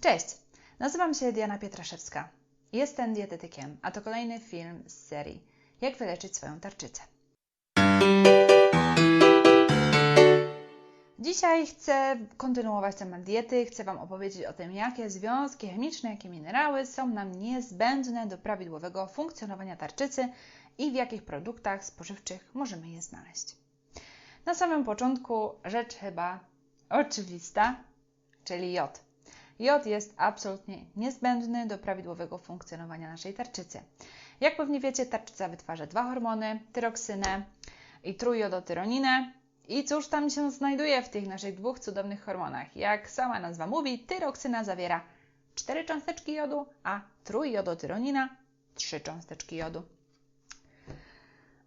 Cześć, nazywam się Diana Pietraszewska. Jestem dietetykiem, a to kolejny film z serii Jak wyleczyć swoją tarczycę. Dzisiaj chcę kontynuować temat diety. Chcę Wam opowiedzieć o tym, jakie związki chemiczne, jakie minerały są nam niezbędne do prawidłowego funkcjonowania tarczycy i w jakich produktach spożywczych możemy je znaleźć. Na samym początku rzecz chyba oczywista, czyli jod. Jod jest absolutnie niezbędny do prawidłowego funkcjonowania naszej tarczycy. Jak pewnie wiecie, tarczyca wytwarza dwa hormony, tyroksynę i trójjodotyroninę. I cóż tam się znajduje w tych naszych dwóch cudownych hormonach? Jak sama nazwa mówi, tyroksyna zawiera cztery cząsteczki jodu, a trójjodotyronina trzy cząsteczki jodu.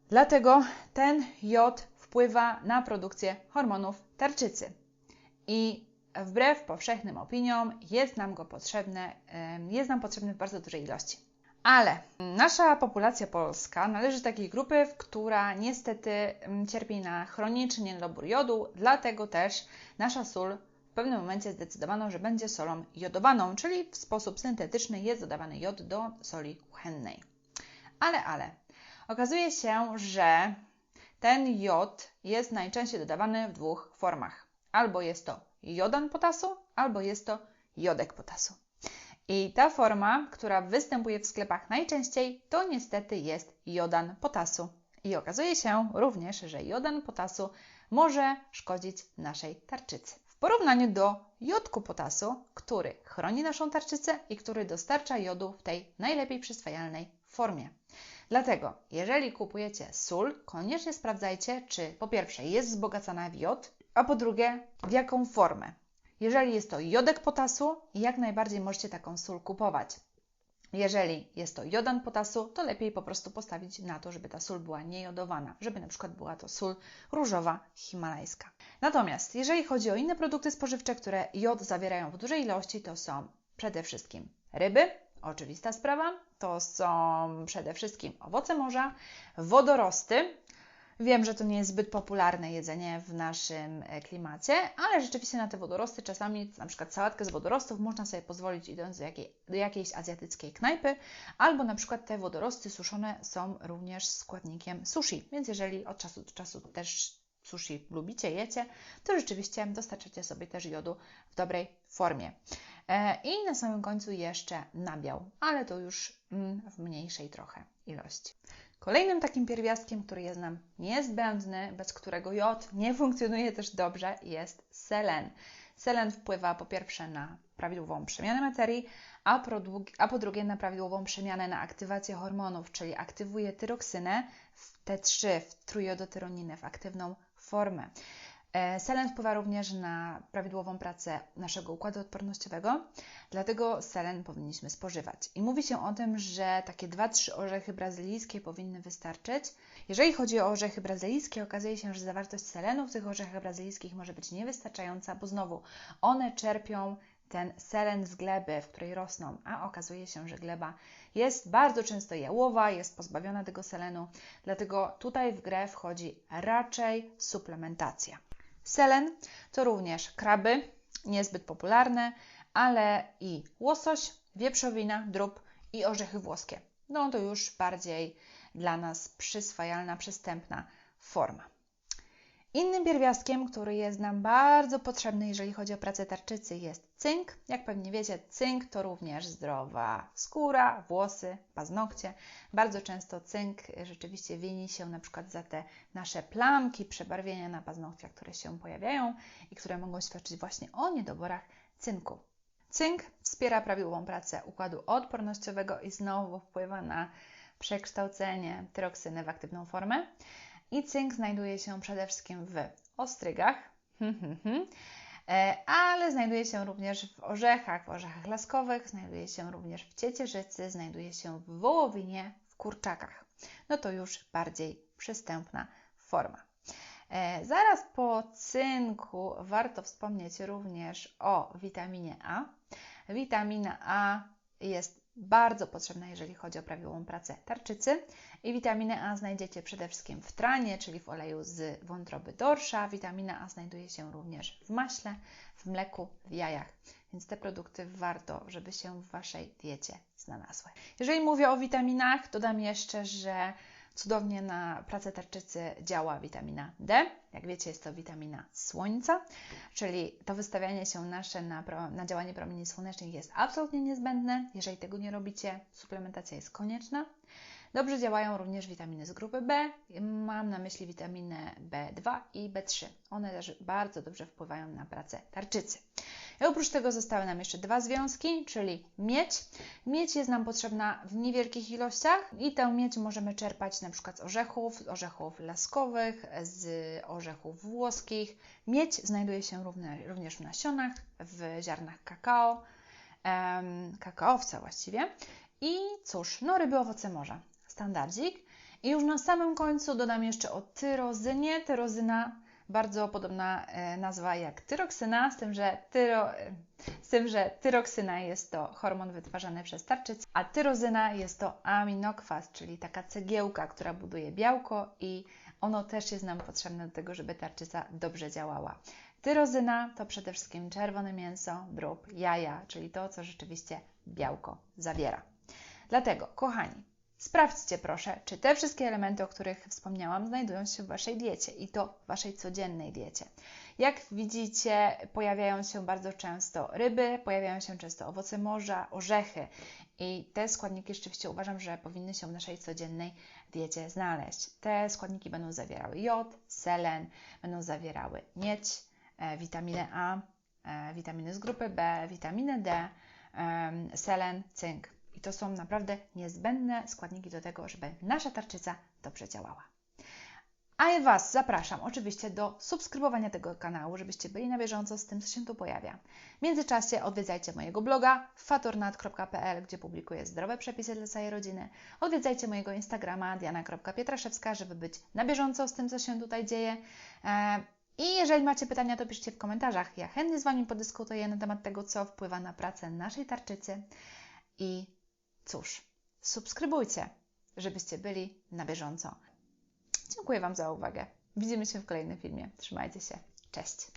Dlatego ten jod wpływa na produkcję hormonów tarczycy. I wbrew powszechnym opiniom jest nam go potrzebne, jest nam potrzebny w bardzo dużej ilości. Ale nasza populacja polska należy do takiej grupy, która niestety cierpi na chroniczny niedobór jodu, dlatego też nasza sól w pewnym momencie zdecydowano, że będzie solą jodowaną, czyli w sposób syntetyczny jest dodawany jod do soli kuchennej. Ale, ale, okazuje się, że ten jod jest najczęściej dodawany w dwóch formach. Albo jest to jodan potasu, albo jest to jodek potasu. I ta forma, która występuje w sklepach najczęściej, to niestety jest jodan potasu. I okazuje się również, że jodan potasu może szkodzić naszej tarczycy. W porównaniu do jodku potasu, który chroni naszą tarczycę i który dostarcza jodu w tej najlepiej przyswajalnej formie. Dlatego, jeżeli kupujecie sól, koniecznie sprawdzajcie, czy po pierwsze jest wzbogacana w jod, a po drugie w jaką formę. Jeżeli jest to jodek potasu, jak najbardziej możecie taką sól kupować. Jeżeli jest to jodan potasu, to lepiej po prostu postawić na to, żeby ta sól była niejodowana, żeby na przykład była to sól różowa himalajska. Natomiast jeżeli chodzi o inne produkty spożywcze, które jod zawierają w dużej ilości, to są przede wszystkim ryby, oczywista sprawa, to są przede wszystkim owoce morza, wodorosty, Wiem, że to nie jest zbyt popularne jedzenie w naszym e, klimacie, ale rzeczywiście na te wodorosty czasami, na przykład sałatkę z wodorostów można sobie pozwolić idąc do, jakiej, do jakiejś azjatyckiej knajpy, albo na przykład te wodorosty suszone są również składnikiem sushi, więc jeżeli od czasu do czasu też sushi lubicie, jecie, to rzeczywiście dostarczacie sobie też jodu w dobrej formie. E, I na samym końcu jeszcze nabiał, ale to już mm, w mniejszej trochę ilości. Kolejnym takim pierwiastkiem, który jest nam niezbędny, bez którego jod nie funkcjonuje też dobrze, jest selen. Selen wpływa po pierwsze na prawidłową przemianę materii, a po, a po drugie na prawidłową przemianę na aktywację hormonów, czyli aktywuje tyroksynę w T3, w trójjodotyroninę, w aktywną formę. E, selen wpływa również na prawidłową pracę naszego układu odpornościowego, dlatego selen powinniśmy spożywać. I mówi się o tym, że takie 2-3 orzechy brazylijskie powinny wystarczyć. Jeżeli chodzi o orzechy brazylijskie, okazuje się, że zawartość selenu w tych orzechach brazylijskich może być niewystarczająca, bo znowu one czerpią ten selen z gleby, w której rosną, a okazuje się, że gleba jest bardzo często jałowa, jest pozbawiona tego selenu, dlatego tutaj w grę wchodzi raczej suplementacja. Selen to również kraby, niezbyt popularne, ale i łosoś, wieprzowina, drób i orzechy włoskie. No to już bardziej dla nas przyswajalna, przystępna forma. Innym pierwiastkiem, który jest nam bardzo potrzebny, jeżeli chodzi o pracę tarczycy, jest cynk. Jak pewnie wiecie, cynk to również zdrowa skóra, włosy, paznokcie. Bardzo często cynk rzeczywiście wieni się na przykład za te nasze plamki, przebarwienia na paznokciach, które się pojawiają i które mogą świadczyć właśnie o niedoborach cynku. Cynk wspiera prawidłową pracę układu odpornościowego i znowu wpływa na przekształcenie tyroksyny w aktywną formę. I cynk znajduje się przede wszystkim w ostrygach, e, ale znajduje się również w orzechach, w orzechach laskowych, znajduje się również w ciecierzycy, znajduje się w wołowinie, w kurczakach. No to już bardziej przystępna forma. E, zaraz po cynku warto wspomnieć również o witaminie A. Witamina A jest bardzo potrzebna, jeżeli chodzi o prawidłową pracę tarczycy. I witaminę A znajdziecie przede wszystkim w tranie, czyli w oleju z wątroby dorsza. Witamina A znajduje się również w maśle, w mleku, w jajach. więc te produkty warto, żeby się w Waszej diecie znalazły. Jeżeli mówię o witaminach, dodam jeszcze, że Cudownie na pracę tarczycy działa witamina D. Jak wiecie, jest to witamina słońca, czyli to wystawianie się nasze na, na działanie promieni słonecznych jest absolutnie niezbędne. Jeżeli tego nie robicie, suplementacja jest konieczna. Dobrze działają również witaminy z grupy B. Mam na myśli witaminę B2 i B3. One też bardzo dobrze wpływają na pracę tarczycy. Oprócz tego zostały nam jeszcze dwa związki, czyli miedź. Miedź jest nam potrzebna w niewielkich ilościach i tę miedź możemy czerpać na przykład z orzechów, z orzechów laskowych, z orzechów włoskich. Miedź znajduje się również w nasionach, w ziarnach kakao, kakaowca właściwie. I cóż, no ryby, owoce morza, standardzik. I już na samym końcu dodam jeszcze o tyrozynie. Tyrozyna bardzo podobna e, nazwa jak tyroksyna, z tym, że, tyro, e, z tym, że tyroksyna jest to hormon wytwarzany przez tarczycę, a tyrozyna jest to aminokwas, czyli taka cegiełka, która buduje białko i ono też jest nam potrzebne do tego, żeby tarczyca dobrze działała. Tyrozyna to przede wszystkim czerwone mięso, drób, jaja, czyli to, co rzeczywiście białko zawiera. Dlatego, kochani, Sprawdźcie proszę, czy te wszystkie elementy, o których wspomniałam, znajdują się w Waszej diecie i to w Waszej codziennej diecie. Jak widzicie, pojawiają się bardzo często ryby, pojawiają się często owoce morza, orzechy i te składniki rzeczywiście uważam, że powinny się w naszej codziennej diecie znaleźć. Te składniki będą zawierały jod, selen, będą zawierały miedź, e, witaminę A, e, witaminy z grupy B, witaminę D, e, selen, cynk. I to są naprawdę niezbędne składniki do tego, żeby nasza tarczyca dobrze działała. A ja Was zapraszam oczywiście do subskrybowania tego kanału, żebyście byli na bieżąco z tym, co się tu pojawia. W międzyczasie odwiedzajcie mojego bloga fatornat.pl, gdzie publikuję zdrowe przepisy dla całej rodziny. Odwiedzajcie mojego Instagrama diana.pietraszewska, żeby być na bieżąco z tym, co się tutaj dzieje. E, I jeżeli macie pytania, to piszcie w komentarzach. Ja chętnie z Wami podyskutuję na temat tego, co wpływa na pracę naszej tarczycy. I Cóż, subskrybujcie, żebyście byli na bieżąco. Dziękuję Wam za uwagę. Widzimy się w kolejnym filmie. Trzymajcie się. Cześć.